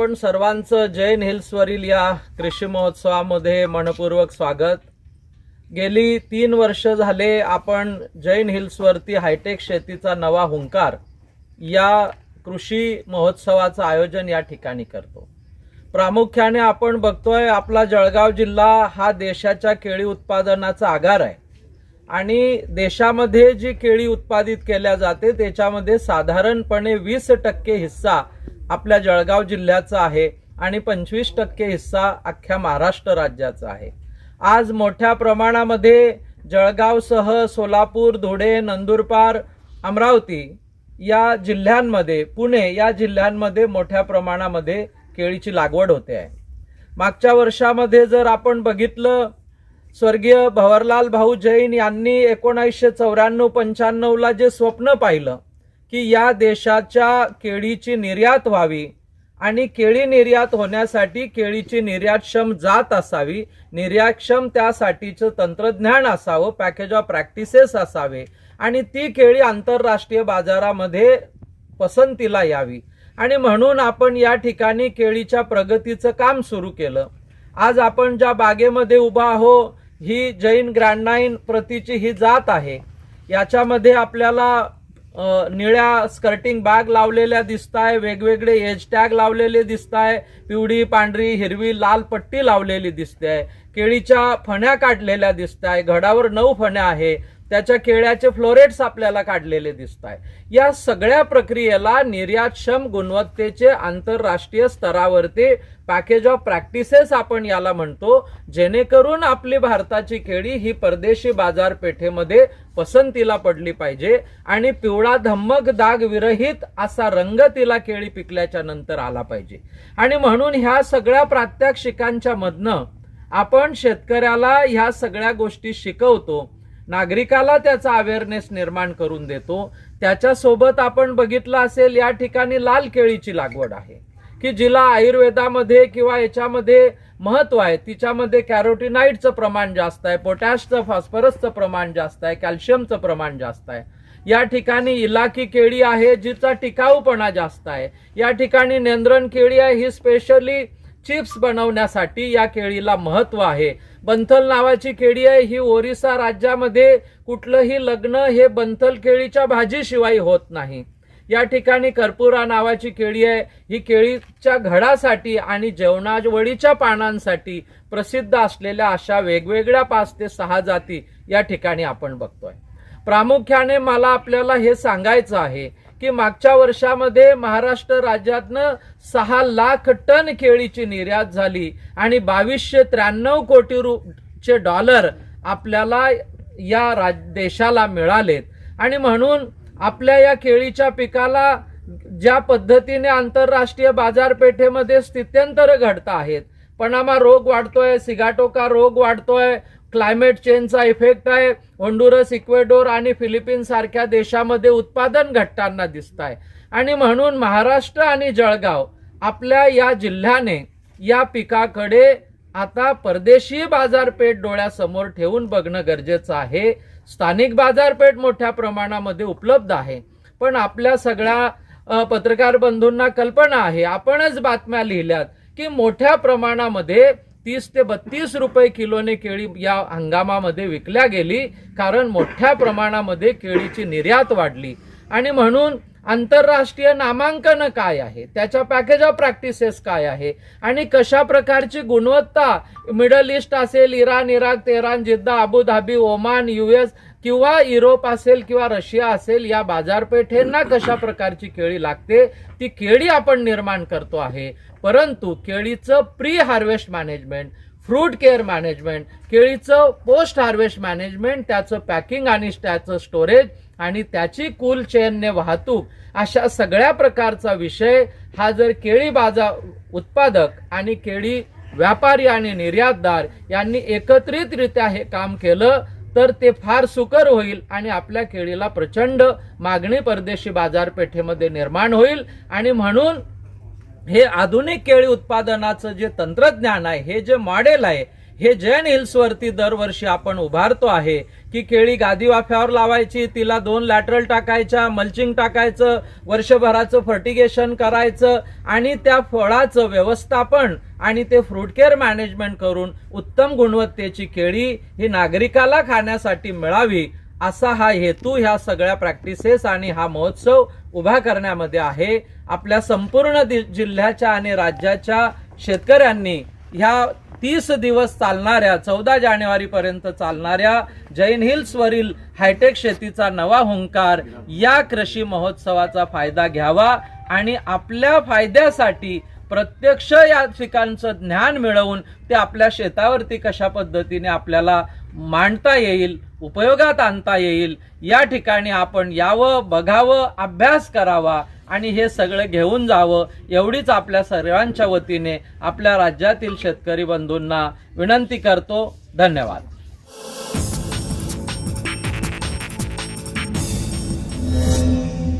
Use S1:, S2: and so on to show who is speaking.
S1: आपण सर्वांचं जैन हिल्सवरील या कृषी महोत्सवामध्ये मनपूर्वक स्वागत. गेली तीन वर्ष झाले आपण जैन हिल्सवरती हायटेक शेतीचा नवा हुंकार या कृषी महोत्सवाचं आयोजन या ठिकाणी करतो. प्रामुख्याने आपण बघतोय आपला जळगाव जिल्हा हा देशाच्या केळी उत्पादनाचा आगार आहे. आणि देशामध्ये जी केळी उत्पादित केल्या जाते त्याच्यामध्ये साधारणपणे वीस टक्के हिस्सा आपल्या जळगाव जिल्ह्याचा आहे आणि पंचवीस टक्के हिस्सा अख्ख्या महाराष्ट्र राज्याचा आहे. आज मोठ्या प्रमाणामध्ये जळगावसह सोलापूर धुळे नंदुरबार अमरावती या जिल्ह्यांमध्ये पुणे या जिल्ह्यांमध्ये मोठ्या प्रमाणामध्ये केळीची लागवड होते आहे. मागच्या वर्षामध्ये जर आपण बघितलं स्वर्गीय भवरलाल भाऊ जैन यांनी एकोणासशे चौऱ्याण्णव पंच्याण्णवला जे स्वप्न पाहिलं की या देशाच्या केळीची निर्यात व्हावी आणि केळी निर्यात होण्यासाठी केळीची निर्यातक्षम जात असावी निर्यातक्षम त्यासाठीचं तंत्रज्ञान असावं पॅकेज ऑफ प्रॅक्टिसेस असावे आणि ती केळी आंतरराष्ट्रीय बाजारामध्ये पसंतीला यावी. आणि म्हणून आपण या ठिकाणी केळीच्या प्रगतीचं काम सुरू केलं. आज आपण ज्या बागेमध्ये उभा आहो ही जैन ग्रँड प्रतीची ही जात आहे. याच्यामध्ये आपल्याला निळ्या स्कर्टिंग बॅग लावलेल्या दिसताय वेगवेगळे एज टॅग लावलेले दिसताय पिवळी पांढरी हिरवी लाल पट्टी लावलेली दिसते केळीच्या फण्या काढलेल्या दिसत आहे घडावर नऊ फण्या आहे. त्याच्या केळ्याचे फ्लोरेट्स आपल्याला काढलेले दिसत आहे या सगळ्या प्रक्रियेला निर्यातक्षम गुणवत्तेचे आंतरराष्ट्रीय स्तरावरती पॅकेज ऑफ प्रॅक्टिसेस आपण याला म्हणतो जेणेकरून आपली भारताची केळी ही परदेशी बाजारपेठेमध्ये पसंतीला पडली पाहिजे आणि पिवळा धम्मक दाग विरहित असा रंग तिला केळी पिकल्याच्या नंतर आला पाहिजे. आणि म्हणून ह्या सगळ्या प्रात्यक्षिकांच्या मधनं आपण शेतकऱ्याला ह्या सगळ्या गोष्टी शिकवतो नागरिकाला त्याचा अवेअरनेस निर्माण करून देतो. त्याच्यासोबत आपण बघितलं असेल या ठिकाणी लाल केळीची लागवड आहे. की जिला आयुर्वेदामध्ये किंवा याच्यामध्ये महत्त्व आहे. तिच्यामध्ये कॅरोटिनाईडचं प्रमाण जास्त आहे पोटॅशचं फॉस्फरसचं प्रमाण जास्त आहे कॅल्शियमचं प्रमाण जास्त आहे. या ठिकाणी इलाकी केळी आहे जिचा टिकाऊपणा जास्त आहे. या ठिकाणी नेंद्रन केळी आहे ही स्पेशली चिप्स बनवण्यासाठी या केळीला महत्त्व आहे. बंथल नावाची केळी आहे. ही ओरिसा राज्यामध्ये कुठलंही लग्न हे बंथल केळीच्या भाजीशिवाय होत नाही. या ठिकाणी कर्पुरा नावाची केळी आहे. ही केळीच्या घडासाठी आणि जेवणावळीच्या पानांसाठी प्रसिद्ध असलेल्या अशा वेगवेगळ्या पाच ते सहा जाती या ठिकाणी आपण बघतोय. प्रामुख्याने मला आपल्याला हे सांगायचं आहे की मागच्या वर्षामध्ये महाराष्ट्र राज्यातनं सहा लाख टन केळीची निर्यात झाली आणि बावीसशे त्र्याण्णव कोटी रु चे डॉलर आपल्याला या राज देशाला मिळालेत. आणि म्हणून आपल्या या केळीच्या पिकाला ज्या पद्धतीने आंतरराष्ट्रीय बाजारपेठेमध्ये स्थित्यंतर घडत आहेत पनामा रोग वाढतोय सिगाटोका रोग वाढतोय क्लायमेट चेंजचा इफेक्ट आहे. होंडुरस इक्वेडोर आणि फिलिपिन्स सारख्या देशामध्ये उत्पादन घटताना दिसत आहे आणि म्हणून महाराष्ट्र आणि जळगाव आपल्या या जिल्ह्याने या पिकाकडे आता परदेशी बाजारपेठ डोळ्यासमोर ठेवून बघणं गरजेचं आहे. स्थानिक बाजारपेठ मोठ्या प्रमाणामध्ये उपलब्ध आहे. पण आपल्या सगळ्या पत्रकार बंधूंना कल्पना आहे. आपणच बातम्या लिहिल्यात की मोठ्या प्रमाणामध्ये तीस ते बत्तीस रुपये किलोने केळी या हंगामामध्ये विकल्या गेली कारण मोठ्या प्रमाणामध्ये केळीची निर्यात वाढली. आणि म्हणून आंतरराष्ट्रीय नामांकन काय आहे? त्याच्या पॅकेज ऑफ प्रॅक्टिसेस काय आहे? आणि कशा प्रकारची गुणवत्ता मिडल ईस्ट असेल Iran Iraq Tehran Jeddah Abu Dhabi Oman US किंवा युरोप असेल किंवा रशिया असेल या बाजारपेठेंना कशा प्रकारची केळी लागते? ती केळी आपण निर्माण करतो आहे. परंतु केळीचं pre harvest management fruit care management केळीचं post harvest management त्याचं पॅकिंग आणि त्याचं स्टोरेज आणि त्याची कूल चेनने वाहतूक अशा सगळ्या प्रकारचा विषय हा जर केळी बाजार उत्पादक आणि केळी व्यापारी आणि निर्यातदार यांनी एकत्रितरित्या हे काम केलं तर ते फार सुकर होईल आणि आपल्या केळीला प्रचंड मागणी परदेशी बाजारपेठेमध्ये निर्माण होईल. आणि म्हणून हे आधुनिक केळी उत्पादनाचं जे तंत्रज्ञान आहे हे जे मॉडेल आहे हे जैन हिल्सवरती दरवर्षी आपण उभारतो आहे की केळी गादी वाफ्यावर लावायची तिला दोन लॅटरल टाकायच्या मल्चिंग टाकायचं वर्षभराचं फर्टिगेशन करायचं आणि त्या फळाचं व्यवस्थापन आणि ते फ्रूट केअर मॅनेजमेंट करून उत्तम गुणवत्तेची केळी ही नागरिकाला खाण्यासाठी मिळावी असा हा हेतू ह्या सगळ्या प्रॅक्टिसेस आणि हा महोत्सव उभा करण्यामध्ये आहे. आपल्या संपूर्ण दि- जिल्ह्याच्या आणि राज्याच्या शेतकऱ्यांनी ह्या तीस दिवस चालणाऱ्या चौदा जानेवारीपर्यंत चालणाऱ्या जैन हिल्सवरील हायटेक शेतीचा नवा हुंकार या कृषी महोत्सवाचा फायदा घ्यावा आणि आपल्या फायद्यासाठी प्रत्यक्ष या पिकांचं ज्ञान मिळवून ते आपल्या शेतावरती कशा पद्धतीने आपल्याला मांडता येईल उपयोगात आणता येईल. या ठिकाणी आपण यावं बघावं अभ्यास करावा आणि हे सगळं घेऊन जावं एवढीच आपल्या सर्वांच्या वतीने आपल्या राज्यातील शेतकरी बंधूंना विनंती करतो. धन्यवाद.